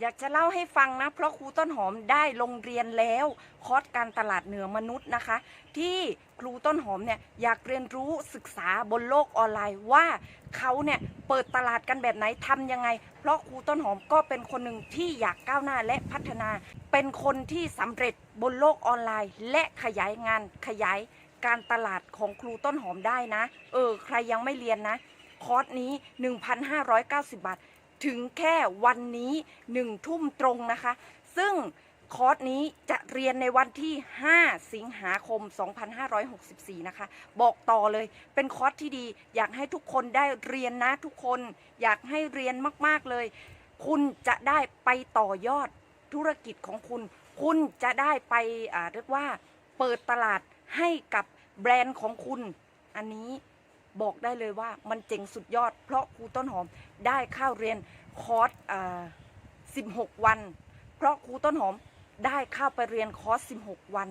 อยากจะเล่าให้ฟังนะ เพราะครูต้นหอมได้ลงเรียนแล้วคอร์สการตลาดเหนือมนุษย์นะคะ ที่ครูต้นหอมเนี่ยอยากเรียนรู้ศึกษาบนโลกออนไลน์ว่าเขาเนี่ยเปิดตลาดกันแบบไหนทำยังไง เพราะครูต้นหอมก็เป็นคนหนึ่งที่อยากก้าวหน้าและพัฒนา เป็นคนที่สำเร็จบนโลกออนไลน์ และขยายงานขยายการตลาดของครูต้นหอมได้นะ เออ ใครยังไม่เรียนนะ คอร์สนี้ 1,590 บาท ถึงแค่วันนี้1ทุ่มตรงนะคะ ซึ่งคอร์สนี้จะเรียนในวันที่ 5 สิงหาคม 2564 นะคะ บอกต่อเลย เป็นคอร์สที่ดี อยากให้ทุกคนได้เรียนนะทุกคน อยากให้เรียนมากๆเลย คุณจะได้ไปต่อยอดธุรกิจของคุณ คุณจะได้ไปเรียกว่าเปิดตลาดให้กับแบรนด์ของคุณ อันนี้ บอกได้เลยว่ามันเจ๋งสุดยอด เพราะครูต้นหอมได้เข้าเรียนคอร์ส16 วัน เพราะครูต้นหอมได้เข้าไปเรียนคอร์ส16 วัน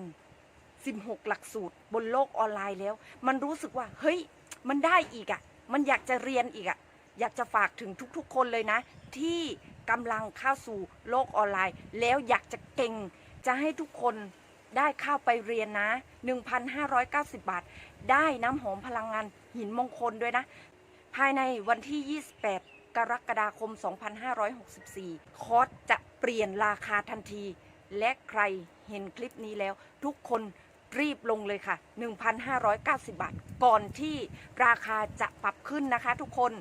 16 หลักสูตร บนโลกออนไลน์แล้ว มันรู้สึกว่า เฮ้ย มันได้อีกอะ่ะ มันอยากจะเรียนอีกอะ่ะ อยากจะฝากถึงทุกๆ คนเลยนะ ที่กำลังเข้าสู่โลกออนไลน์ แล้วอยากจะเก่งจะให้ทุกคน ได้เข้าไปเรียนนะ 1,590 บาท ได้น้ำหอมพลังงานหินมงคลด้วยนะ ภายในวันที่ 28 กรกฎาคม 2564 คอร์สจะเปลี่ยนราคาทันที และใครเห็นคลิปนี้แล้ว ทุกคนรีบลงเลยค่ะ 1,590 บาท ก่อนที่ราคาจะปรับขึ้นนะคะทุกคน